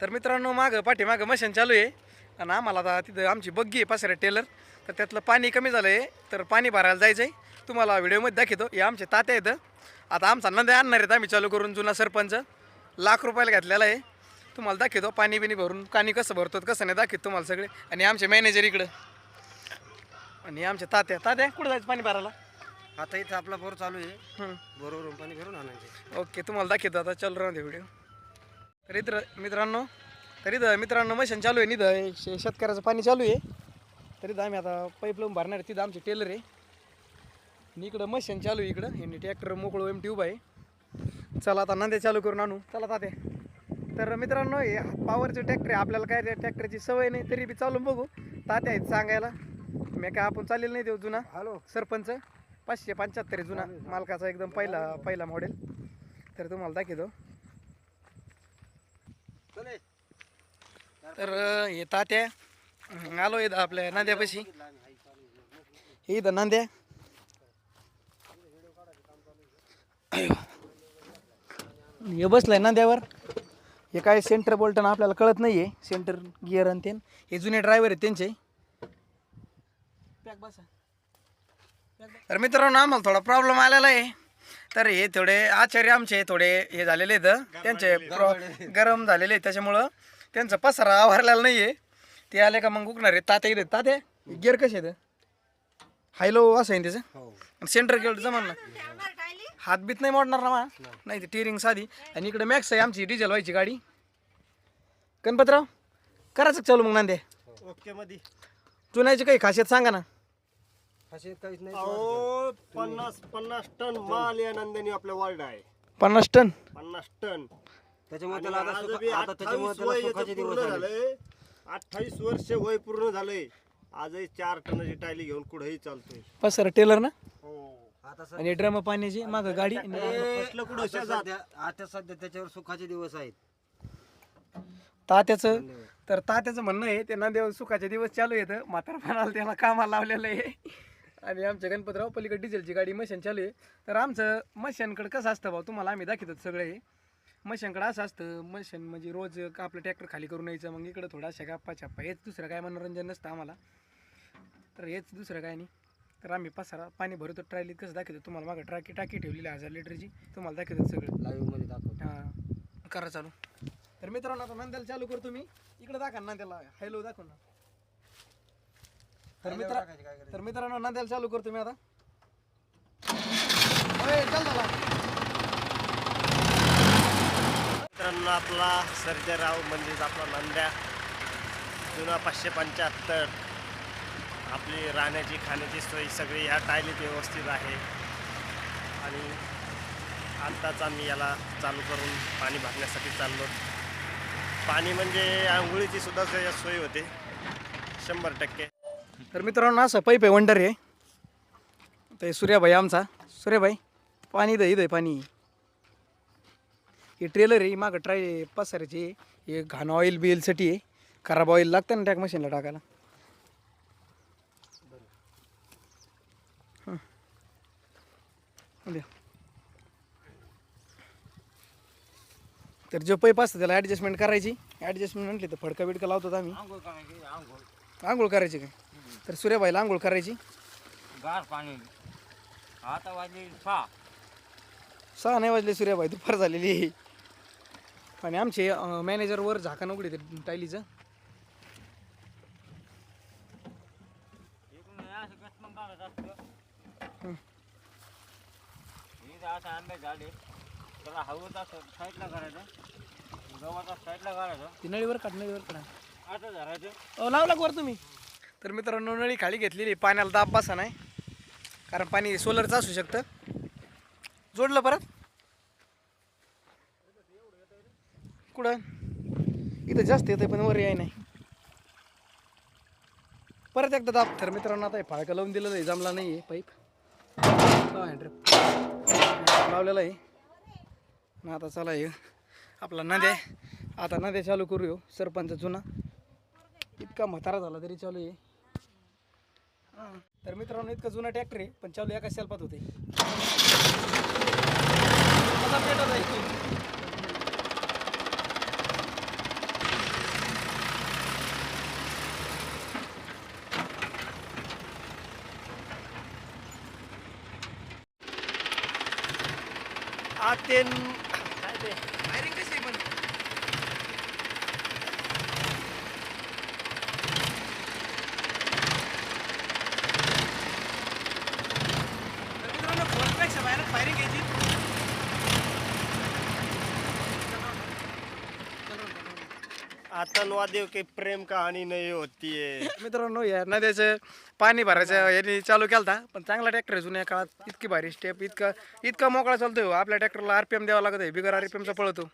तर मित्रांनो मागं पाठीमागं मशीन चालू आहे. आणि आम्हाला आता तिथं आमची बग्गी आहे पासऱ्या टेलर. तर त्यातलं पाणी कमी झालं आहे तर पाणी भरायला जायचं आहे तुम्हाला व्हिडिओमध्ये दाखवतो. हे आमचे तात्या येतं आता आमचा नंद आणणार आहेत. आम्ही चालू करून जुना सरपंच. लाख रुपयाला घातलेला आहे. तुम्हाला दाखवतो. पाणी बिनी भरून पाणी कसं भरतो कसं नाही दाखवतो तुम्हाला सगळे. आणि आमचे मॅनेजर इकडं. आणि आमचे तात्या. तात्या कुठं जायचं पाणी भरायला? आता इथं आपला बोर चालू आहे. बोरवरून पाणी भरून आणायचे. ओके तुम्हाला दाखवतो. आता चालू राहू दे व्हिडिओ. तर इथं मित्रांनो तर इथं मित्रांनो मशीन चालू आहे हे शे- शेतकऱ्याचं पाणी चालू आहे. तर आम्ही आता पाईप लावून भरणार आहे. तिथं आमचे टेलर आहे. आणि इकडं मशीन चालू आहे इकडं. यांनी ट्रॅक्टर मोकळं एम ट्यूब आहे चला आता नांदे चालू करून आणू. चला तात्या तर मित्रांनो हे पॉवरचे ट्रॅक्टर आहे. आपल्याला काय ट्रॅक्टरची सवय नाही तरी बी चालून बघू. तात्या आहेत सांगायला. मी काय आपण चालेल नाही देऊ जुना. हॅलो. सरपंच. पाचशे पंच्याहत्तर आहे जुना. मालकाचा एकदम पहिला पहिला मॉडेल तर तुम्हाला दाखवतो. तर हे तात्या आलो इथं आपल्या नांद्यापाशी. हे इथं नांद्या. हे बसलंय नांद्यावर. हे काय सेंटर बोल्टन आपल्याला कळत नाही आहे सेंटर गिअर आणि ते. हे जुने ड्रायव्हर आहेत त्यांचे. तर मित्रांनो आम्हाला थोडा प्रॉब्लेम आलेला आहे. तर हे थोडे आचार्य आमचे थोडे हे झालेले आहेत त्यांचे प्रो गरम झालेले आहेत. त्याच्यामुळं त्यांचा पसारा आवरलेला नाही आहे ते आले का मग उकणार आहे तात्या इथे तात्या गिअर कसे आहेत? हायलो असं आहे त्याचं? सेंटर केलं जमान ना? हात बीत नाही मोडणार ना मा? नाही ते टिरिंग साधी. आणि इकडे मॅक्स आहे आमची डिझेल व्हायची गाडी. गणपतराव करायचं चालू मग नांदे ओके मध्ये चुनायची काही खासियत सांगा ना. असे काहीच नाही अहो पन्नास पन्नास टन माल या नंदिनी आपल्या वार्ड आहे. पन्नास टन? पन्नास टन. त्याच्यामुळे त्याला आता आज सुख- बी आता त्याच्यामुळे 28 त्याला वय सुखाचे याचं दिवस आले अठ्ठावीस वर्ष वय पूर्ण झालंय. आजही चार टनाची टायली घेऊन कुठेही चालतोय. पसर टेलर ना? हो. आता सध्या- आणि ड्रम पाण्याची? माग गाडी? कसलं कुठं आता शेजात? सध्या आता सध्या त्याच्यावर सुखाचे दिवस आहेत. तात्याचं? तर तात्याचं म्हणणं आहे ते नांदेव सुखाचे दिवस चालू येतं म्हातारपणाला त्याला कामाला लावलेलं आहे. आणि आमच्या गणपतराव पलीकडे डिझेलची गाडी मशीन चालू आहे. तर आमचं मशीनकडे कसं असतं भाऊ तुम्हाला आम्ही दाखवतो सगळं हे. मशीनकडे असं असतं मशीन म्हणजे रोज आपलं ट्रॅक्टर खाली करून यायचं मग इकडं थोडा अशा गप्पा छप्पा. हेच दुसरं काय मनोरंजन नसतं आम्हाला. तर हेच दुसरं काय नाही. तर आम्ही पसारा पाणी भरतो ट्रायलीत कसं दाखवतो तुम्हाला. मागं टाकी टाकी ठेवलेली आहे हजार लिटरची. तुम्हाला दाखवतो सगळं. लाईव्हमध्ये दाखवतो. हा. करा चालू. तर मित्रांनो आता नांद्याला चालू करतो मी. इकडे दाखवा नांद्याला हॅलो दाखव ना. तर मित्र तर मित्रांनो नांद्याला चालू करतो मी आता. ओय, चल झाला मित्रांनो आपला सर्जेराव म्हणजेच आपला नंद्या. जुना पाचशे पंच्याहत्तर. आपली राहण्याची खाण्याची सोय सगळी ह्या टायलीत व्यवस्थित आहे. आणि आत्ताच आम्ही याला चालू करून पाणी भरण्यासाठी चाललो. पाणी म्हणजे आंघोळीची सुद्धा सोय सोय होते. शंभर टक्के. तर मित्रांनो असं पाईप आहे वंडर आहे. ते सूर्याभाई आमचा. सूर्याभाई पाणी दे इथं आहे पाणी. हे ट्रेलर आहे मागं ट्राय पसारायचे हे घाण ऑइल बिलसाठी आहे. खराब ऑइल लागतं ना टॅक मशीनला टाकायला. तर जो पाईप असतं त्याला ॲडजस्टमेंट करायची. ॲडजस्टमेंट म्हटली तर फडका बिडका लावतो आम्ही. आंघोळ करायची काय तर सूर्याबाईला आंघोळ करायची. गार पाणी. आता वाजले सहा. सहा नाही वाजले सूर्याबाई दुपार झालेली आहे. आणि आमचे मॅनेजर वर झाकण उघडे ते टायलीचं. इकडून हे असं गचमन काढत असतं. हं. इथं असं आंबे झाले त्याला हवं असं साईडला करायचं. गव्हाचा साईडला काढायचं ती नळीवर काढ नळीवर काढा. धरायचं. अहो लावला वर तुम्ही? तर मित्रांनो नळी खाली घेतलेली पाण्याला दाब बसा नाही. कारण पाणी सोलरचं असू शकतं. जोडलं परत. कुठं? इथं जास्त येतं पण वर याय नाही. परत एकदा दाब तर मित्रांनो आता हे फाळका लावून दिलं आहे. जमला नाही आहे पाईप. लावलेला आहे. ना आता चला ये आपला नद्या आता नद्या चालू करू हो. सरपंच जुना. इतका म्हातारा झाला तरी चालू आहे. तर मित्रांनो इतकं जुना ट्रॅक्टर आहे पण चालू एका सेल्फात होते. कसा काय ते? फायरिंग घ्यायची आतंकवादियों की प्रेम कहानी नहीं होती है। मित्रांनो या नद्याचं पाणी भरायचं यांनी चालू केलता पण चांगला ट्रॅक्टर आहे जुन्या काळात. इतकी भारी स्टेप इतका इतका मोकळा चालतोय हो. आपल्या ट्रॅक्टरला आरपीएम द्यावा लागत आहे बिगर आरपीएमचा पळतो.